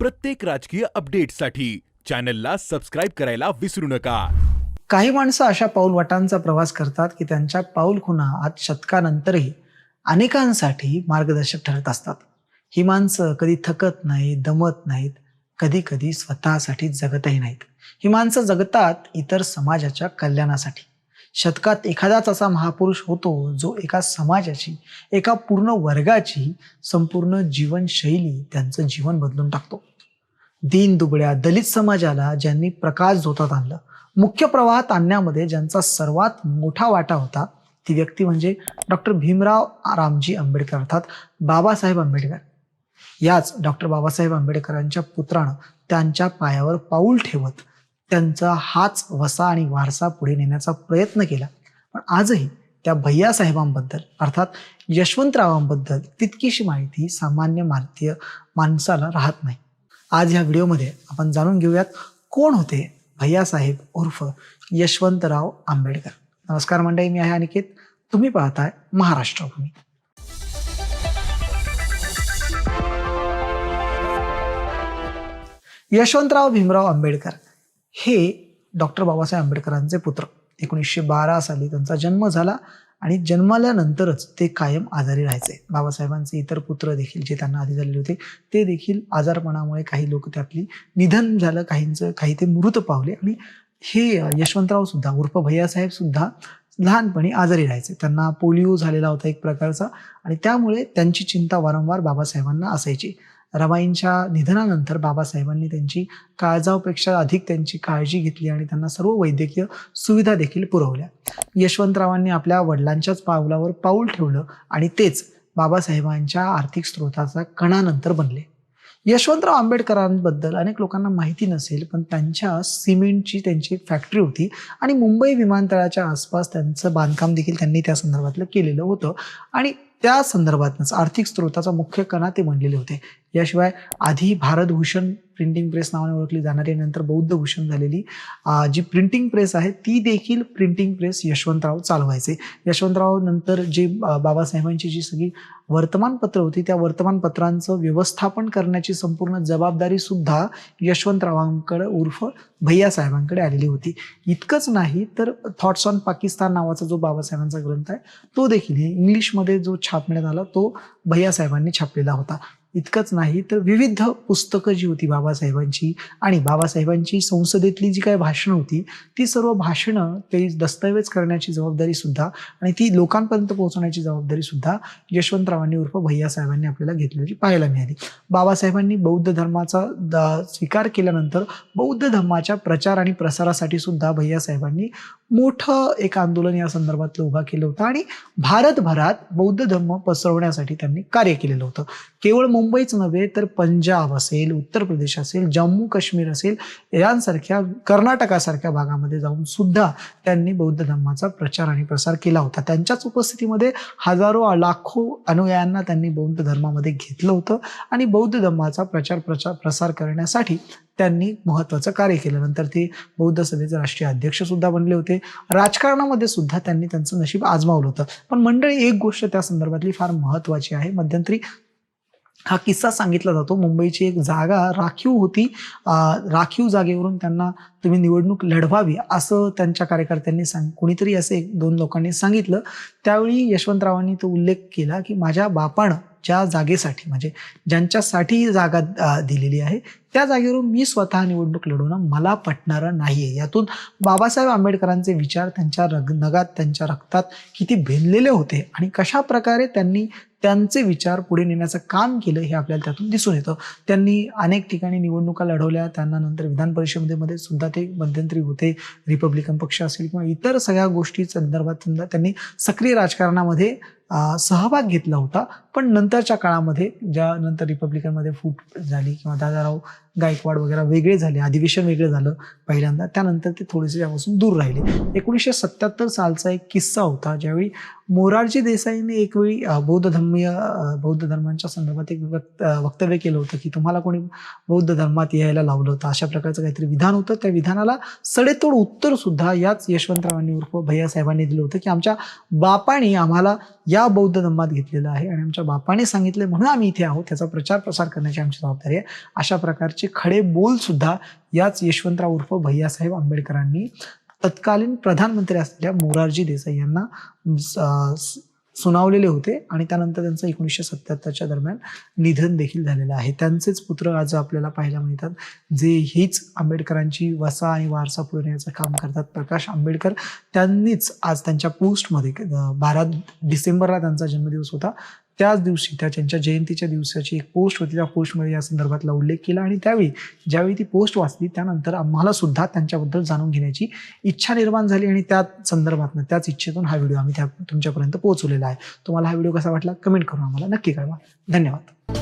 प्रत्येक राजकीय अपडेटसाठी चॅनलला सबस्क्राईब करायला विसरू नका. काही माणसं अशा पाऊलवाटांचा प्रवास करतात की त्यांच्या पाऊलखुणा आज शतकानंतरही अनेकांसाठी मार्गदर्शक ठरत असतात. ही माणसं कधी थकत नाहीत दमत नाहीत कधी कधी स्वतःसाठी जगतही नाहीत. ही माणसं जगतात इतर समाजाच्या कल्याणासाठी. शतकात एखादाच असा महापुरुष होतो जो एका समाजाची एका पूर्ण वर्गाची संपूर्ण जीवनशैली त्यांचं जीवन बदलून टाकतो. दीन दुबळ्या दलित समाजाला ज्यांनी प्रकाश झोतात आणलं. मुख्य प्रवाहात आणण्यामध्ये ज्यांचा सर्वात मोठा वाटा होता ती व्यक्ती म्हणजे डॉक्टर भीमराव रामजी आंबेडकर अर्थात बाबासाहेब आंबेडकर. याच डॉक्टर बाबासाहेब आंबेडकरांच्या पुत्रानं त्यांच्या पायावर पाऊल ठेवत त्यांचा हाच वसा आणि वारसा पुढे नेण्याचा प्रयत्न केला. पण आजही त्या भैयासाहेबांबद्दल अर्थात यशवंतरावांबद्दल तितकीशी माहिती सामान्य भारतीय माणसाला राहत नाही. आज ह्या व्हिडिओमध्ये आपण जाणून घेऊयात कोण होते भैयासाहेब उर्फ यशवंतराव आंबेडकर. नमस्कार मंडळी मी आहे अनिकेत. तुम्ही पाहताय महाराष्ट्र भूमी. यशवंतराव भीमराव आंबेडकर हे डॉक्टर बाबासाहेब आंबेडकरांचे पुत्र. एकोणीसशे बारा साली त्यांचा जन्म झाला. आणि जन्माल्यानंतरच ते कायम आजारी राहायचे. बाबासाहेबांचे इतर पुत्र देखील जे त्यांना आधी झालेले होते ते देखील आजारपणामुळे काही लोक त्यातली निधन झालं काहींचं काही ते मृत पावले आणि हे यशवंतराव सुद्धा उर्फ भैयासाहेब सुद्धा लहानपणी आजारी राहायचे. त्यांना पोलिओ झालेला होता एक प्रकारचा आणि त्यामुळे त्यांची चिंता वारंवार बाबासाहेबांना असायची. रमाईंच्या निधनानंतर बाबासाहेबांनी त्यांची काळजावपेक्षा अधिक त्यांची काळजी घेतली आणि त्यांना सर्व वैद्यकीय सुविधा देखील पुरवल्या. यशवंतरावांनी आपल्या वडिलांच्याच पावलावर पाऊल ठेवलं आणि तेच बाबासाहेबांच्या आर्थिक स्रोताचा कणानंतर बनले. यशवंतराव आंबेडकरांबद्दल अनेक लोकांना माहिती नसेल पण त्यांच्या सिमेंटची त्यांची एक फॅक्टरी होती आणि मुंबई विमानतळाच्या आसपास त्यांचं बांधकाम देखील त्यांनी त्या संदर्भातलं केलेलं होतं. आणि त्या संदर्भातच आर्थिक स्रोताचा मुख्य कणा ते बनलेले होते. याशिवाय आधी भारतभूषण प्रिंटिंग प्रेस नावाने ओळखली जाणारी नंतर बौद्ध भूषण झालेली जी प्रिंटिंग प्रेस आहे ती देखील प्रिंटिंग प्रेस यशवंतराव चालवायचे. यशवंतराव नंतर जे बाबासाहेबांची जी सगळी वर्तमानपत्र होती त्या वर्तमानपत्रांचं व्यवस्थापन करण्याची संपूर्ण जबाबदारी सुद्धा यशवंतरावांकडे उर्फ भैयासाहेबांकडे आलेली होती. इतकंच नाही तर थॉट्स ऑन पाकिस्तान नावाचा जो बाबासाहेबांचा ग्रंथ आहे तो देखील हे इंग्लिशमध्ये जो छापण्यात आला तो भैयासाहेबांनी छापलेला होता. इतकंच नाही तर विविध पुस्तकं जी होती बाबासाहेबांची आणि बाबासाहेबांची संसदेतली जी काय भाषणं होती ती सर्व भाषणं ते दस्तऐवज करण्याची जबाबदारी सुद्धा आणि ती लोकांपर्यंत पोहोचवण्याची जबाबदारी सुद्धा यशवंतरावांनी उर्फ भैयासाहेबांनी आपल्याला घेतलेली पाहायला मिळाली. बाबासाहेबांनी बौद्ध धर्माचा द- स्वीकार केल्यानंतर बौद्ध धर्माच्या प्रचार आणि प्रसारासाठी सुद्धा भैयासाहेबांनी मोठं एक आंदोलन या संदर्भातलं उभा केलं होतं आणि भारतभरात बौद्ध धर्म पसरवण्यासाठी त्यांनी कार्य केलेलं होतं. केवळ मुंबईच नव्हे तर पंजाब असेल उत्तर प्रदेश असेल जम्मू काश्मीर असेल यांसारख्या कर्नाटकासारख्या भागामध्ये जाऊन सुद्धा त्यांनी बौद्ध धर्माचा प्रचार आणि प्रसार केला होता. त्यांच्याच उपस्थितीमध्ये हजारो लाखो अनुयायांना त्यांनी बौद्ध धर्मामध्ये घेतलं होतं आणि बौद्ध धर्माचा प्रचार प्रचार प्रसार करण्यासाठी त्यांनी महत्त्वाचं कार्य केलं. नंतर ते बौद्ध सभेचे राष्ट्रीय अध्यक्ष सुद्धा बनले होते. राजकारणामध्ये सुद्धा त्यांनी त्यांचं नशीब आजमावलं होतं. पण मंडळी एक गोष्ट त्या संदर्भातली फार महत्त्वाची आहे. मध्यंतरी हा किस्सा सांगितला जातो. मुंबईची एक जागा राखीव होती. राखीव जागेवरून त्यांना तुम्ही निवडणूक लढवावी असं त्यांच्या कार्यकर्त्यांनी सांग कुणीतरी असे एक दोन लोकांनी सांगितलं. त्यावेळी यशवंतरावांनी तो उल्लेख केला की माझ्या बापानं ज्या जागेसाठी म्हणजे ज्यांच्यासाठी ही जागा दिलेली आहे त्या जागेवरून मी स्वतः निवडणूक लढवणं मला पटणारं नाही आहे यातून बाबासाहेब आंबेडकरांचे विचार त्यांच्या रग नगात त्यांच्या रक्तात किती भिनलेले होते आणि कशा प्रकारे त्यांनी त्यांचे विचार पुढे नेण्याचं काम केलं हे आपल्याला त्यातून दिसून येतं. त्यांनी अनेक ठिकाणी निवडणुका लढवल्या. त्यांना नंतर विधान परिषदेमध्ये सुद्धा ते मध्यंतरी होते. रिपब्लिकन पक्ष असेल किंवा इतर सगळ्या गोष्टी संदर्भात सुद्धा त्यांनी सक्रिय राजकारणामध्ये सहभाग घेतला होता. पण नंतरच्या काळामध्ये ज्या नंतर रिपब्लिकनमध्ये फूट झाली किंवा दादाराव गायकवाड वगैरे वेगळे झाले अधिवेशन वेगळं झालं पहिल्यांदा. त्यानंतर ते थोडेसे त्यापासून दूर राहिले. एकोणीसशे सत्याहत्तर सालचा एक किस्सा होता ज्यावेळी मोरारजी देसाईने एक वेळी बौद्ध धर्मीय बौद्ध धर्मांच्या संदर्भात एक वक्त वक्तव्य केलं होतं की तुम्हाला कोणी बौद्ध धर्मात यायला लावलं होतं. अशा प्रकारचं काहीतरी विधान होतं. त्या विधानाला सडेतोड उत्तर सुद्धा याच यशवंतरावांनी उर्फ भैयासाहेबांनी दिलं होतं की आमच्या बापाने आम्हाला या बौद्ध धर्मात घेतलेलं आहे आणि आमच्या बापाने सांगितले म्हणून आम्ही इथे आहोत. त्याचा प्रचार प्रसार करण्याची आमची जबाबदारी आहे. अशा प्रकारचे खडे बोल सुद्धा याच यशवंतराव उर्फ भैयासाहेब आंबेडकरांनी तत्कालीन प्रधानमंत्री असलेल्या मोरारजी देसाई यांना स- सुनावलेले होते. आणि त्यानंतर त्यांचं एकोणीसशे सत्याहत्तरच्या दरम्यान निधन देखील झालेलं आहे. त्यांचेच पुत्र आज आपल्याला पाहायला मिळतात जे हीच आंबेडकरांची वसा आणि वारसा पुढे नेण्याचं काम करतात. प्रकाश आंबेडकर त्यांनीच आज त्यांच्या पोस्टमध्ये बारा डिसेंबरला त्यांचा जन्मदिवस होता. त्याच दिवशी त्या त्यांच्या जयंतीच्या दिवसाची एक पोस्ट होती. त्या पोस्टमध्ये या संदर्भातला उल्लेख केला आणि त्यावेळी ज्यावेळी ती पोस्ट वाचली त्यानंतर आम्हाला सुद्धा त्यांच्याबद्दल जाणून घेण्याची इच्छा निर्माण झाली आणि त्या संदर्भातनं त्याच इच्छेतून हा व्हिडिओ आम्ही त्या तुमच्यापर्यंत पोहोचवलेला आहे. तुम्हाला हा व्हिडिओ कसा वाटला? कमेंट करून आम्हाला नक्की कळवा. धन्यवाद.